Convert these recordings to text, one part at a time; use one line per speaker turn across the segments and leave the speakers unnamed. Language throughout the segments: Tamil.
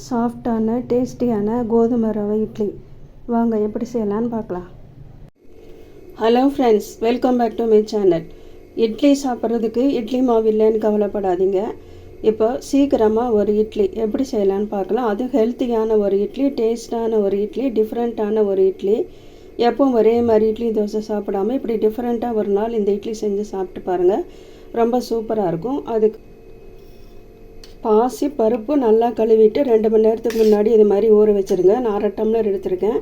சாஃப்டான டேஸ்டியான கோதுமை ரவை இட்லி. வாங்க எப்படி செய்யலான்னு பார்க்கலாம். Hello friends welcome back to my channel idli சாப்பிட்றதுக்கு இட்லி மாவு இல்லைன்னு கவலைப்படாதீங்க. இப்போ சீக்கிரமாக ஒரு இட்லி எப்படி செய்யலான்னு பார்க்கலாம். அது ஹெல்த்தியான ஒரு இட்லி டேஸ்டான ஒரு இட்லி டிஃப்ரெண்ட்டான ஒரு இட்லி. எப்பவும் ஒரே மாதிரி இட்லி தோசை சாப்பிடாம இப்படி டிஃப்ரெண்ட்டாக ஒரு நாள் இந்த இட்லி செஞ்சு சாப்பிட்டு பாருங்கள் ரொம்ப சூப்பராக இருக்கும். அதுக்கு பாசி பருப்பு நல்லா கழுவிட்டு ரெண்டு மணி நேரத்துக்கு முன்னாடி இது மாதிரி ஊற வச்சுருங்க. நான் அரை டம்ளர் எடுத்திருக்கேன்.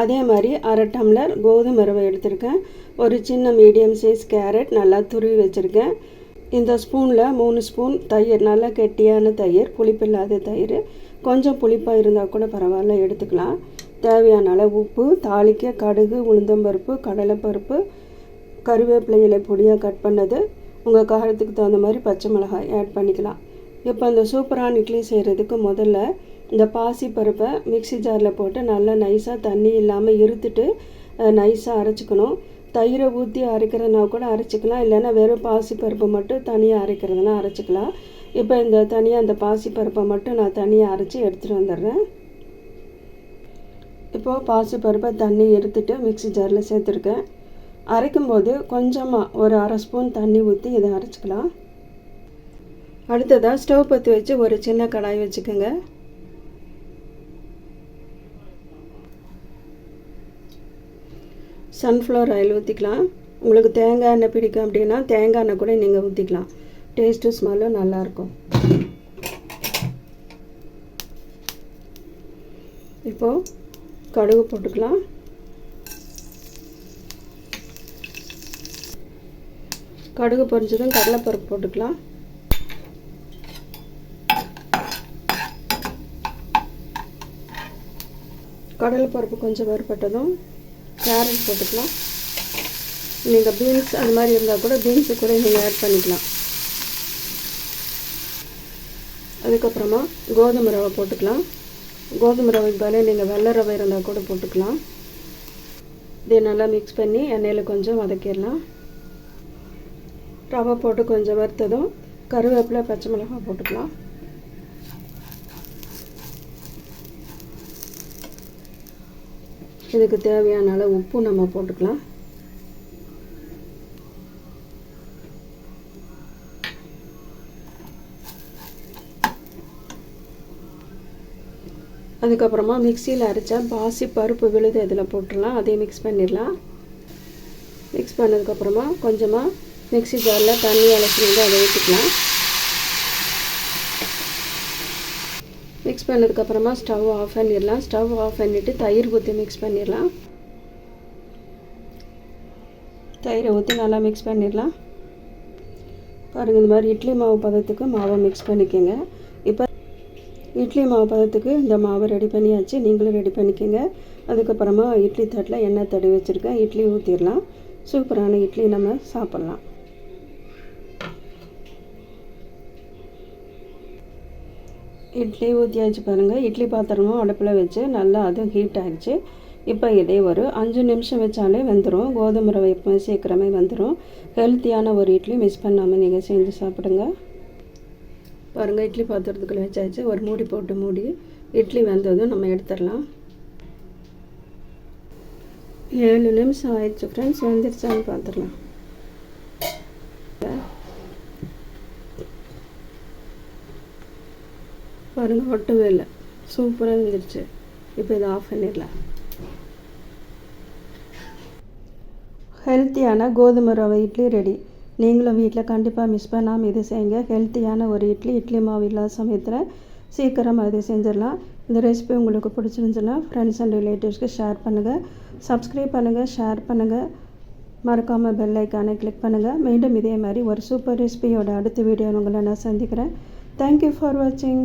அதே மாதிரி அரை டம்ளர் கோதுமை ரவை எடுத்திருக்கேன். ஒரு சின்ன மீடியம் சைஸ் கேரட் நல்லா துருவி வச்சுருக்கேன். இந்த ஸ்பூனில் மூணு ஸ்பூன் தயிர் நல்லா கெட்டியான தயிர் புளிப்பில்லாத தயிர். கொஞ்சம் புளிப்பாக இருந்தால் கூட பரவாயில்ல எடுத்துக்கலாம். தேவையான அளவு உப்பு தாளிக்க கடுகு உளுந்தம்பருப்பு கடலைப்பருப்பு கருவேப்பிலை இலை பொடியாக கட் பண்ணது. உங்கள் காரத்துக்கு தகுந்த மாதிரி பச்சை மிளகாய் ஆட் பண்ணிக்கலாம். இப்போ அந்த சூப்பரான இட்லி செய்கிறதுக்கு முதல்ல இந்த பாசி பருப்பை மிக்சி ஜாரில் போட்டு நல்லா நைஸாக தண்ணி இல்லாமல் இருத்துட்டு நைஸாக அரைச்சிக்கணும். தயிரை ஊற்றி அரைக்கிறதுனா கூட அரைச்சிக்கலாம். இல்லைன்னா வெறும் பாசி பருப்பை மட்டும் தனியாக அரைக்கிறதுனா அரைச்சிக்கலாம். இப்போ இந்த தனியாக அந்த பாசி பருப்பை மட்டும் நான் தனியாக அரைச்சி எடுத்துகிட்டு வந்துடுறேன். இப்போது பாசி பருப்பை தண்ணி எடுத்துட்டு மிக்சி ஜாரில் சேர்த்துருக்கேன். அரைக்கும்போது கொஞ்சமாக ஒரு அரை ஸ்பூன் தண்ணி ஊற்றி இதை அரைச்சிக்கலாம். அடுத்ததாக ஸ்டவ் பற்றி வச்சு ஒரு சின்ன கடாய் வச்சுக்கோங்க. சன்ஃப்ளவர் ஆயில் ஊற்றிக்கலாம் உங்களுக்கு தேங்காய் எண்ணெய் பிடிக்கும் அப்படின்னா தேங்காய் எண்ணெய் கூட நீங்கள் ஊற்றிக்கலாம் டேஸ்ட்டும் ஸ்மெல்லும் நல்லாயிருக்கும் இப்போது கடுகு போட்டுக்கலாம். கடுகு பொரிஞ்சதும் கடலைப்பருப்பு போட்டுக்கலாம். கடலைப்பருப்பு கொஞ்சம் வறுப்பட்டதும் கேரட் போட்டுக்கலாம். நீங்கள் பீன்ஸ் அந்த மாதிரி இருந்தால் கூட பீன்ஸு கூட நீங்கள் ஆட் பண்ணிக்கலாம். அதுக்கப்புறமா கோதுமை ரவை போட்டுக்கலாம். கோதுமை ரவைக்கு பதிலாக நீங்கள் வெள்ளை ரவை இருந்தால் கூட போட்டுக்கலாம். இதை நல்லா மிக்ஸ் பண்ணி எண்ணெயில் கொஞ்சம் வதக்கிடலாம். ரவை போட்டு கொஞ்சம் வறுத்ததும் கருவேப்பிலை பச்சை மிளகாய் போட்டுக்கலாம். இதுக்கு தேவையான அளவு உப்பு நம்ம போட்டுக்கலாம். அதுக்கப்புறமா மிக்சியில் அரைச்சா பாசி பருப்பு விழுது இதில் போட்டுடலாம். அதையும் மிக்ஸ் பண்ணிடலாம். மிக்ஸ் பண்ணதுக்கப்புறமா கொஞ்சமாக மிக்சி ஜாரில் தண்ணி அலசி வந்து அதை ஊற்றிக்கலாம் மிக்ஸ் பண்ணதுக்கப்புறமா ஸ்டவ் ஆஃப் பண்ணிடலாம். ஸ்டவ் ஆஃப் பண்ணிவிட்டு தயிர் ஊற்றி மிக்ஸ் பண்ணிடலாம். தயிரை ஊற்றி நல்லா மிக்ஸ் பண்ணிடலாம். பாருங்கள் இந்த மாதிரி இட்லி மாவு பதத்துக்கு மாவை மிக்ஸ் பண்ணிக்கோங்க. இப்போ இட்லி மாவு பதத்துக்கு இந்த மாவை ரெடி பண்ணியாச்சு. நீங்களும் ரெடி பண்ணிக்கோங்க. அதுக்கப்புறமா இட்லி தட்டில் எண்ணெய் தடவி வச்சுருக்கேன். இட்லி ஊற்றிடலாம் சூப்பரான இட்லி நம்ம சாப்பிட்லாம். இட்லி ஊற்றியாச்சு பாருங்கள் இட்லி பாத்திரமும் அடுப்பில் வச்சு நல்லா அதுவும் ஹீட் ஆகிடுச்சு இப்போ இதே ஒரு அஞ்சு நிமிஷம் வச்சாலே வந்துடும் கோதுமை ரவை எப்போ சீக்கிரமே வந்துடும் ஹெல்த்தியான ஒரு இட்லி மிஸ் பண்ணாமல் நீங்கள் செஞ்சு சாப்பிடுங்க. பாருங்கள் இட்லி பாத்திரத்துக்குள்ளே வச்சாச்சு. ஒரு மூடி போட்டு மூடி இட்லி வந்ததும் நம்ம எடுத்துடலாம். ஏழு நிமிஷம் ஆயிடுச்சு ஃப்ரெண்ட்ஸ் வந்துருச்சான்னு பார்த்துடலாம் பாருங்கள் ஒட்டவே இல்லை. சூப்பராக இருந்துருச்சு. இப்போ இதை ஆஃப் பண்ணிடலாம். ஹெல்த்தியான கோதுமை ரவை இட்லி ரெடி நீங்களும் வீட்டில் கண்டிப்பாக மிஸ் பண்ணாமல் இது செய்யுங்க. ஹெல்த்தியான ஒரு இட்லி இட்லி மாவு இல்லாத சமயத்தில் சீக்கிரமாக இதை செஞ்சிடலாம். இந்த ரெசிபி உங்களுக்கு பிடிச்சிருந்துச்சுன்னா ஃப்ரெண்ட்ஸ் அண்ட் ரிலேட்டிவ்ஸ்க்கு ஷேர் பண்ணுங்கள் சப்ஸ்கிரைப் பண்ணுங்கள் ஷேர் பண்ணுங்கள் மறக்காமல் பெல் ஐக்கானை கிளிக் பண்ணுங்கள் மீண்டும் இதே மாதிரி ஒரு சூப்பர் ரெசிபியோட அடுத்த வீடியோ உங்களை நான் சந்திக்கிறேன். தேங்க்யூ ஃபார் வாட்சிங்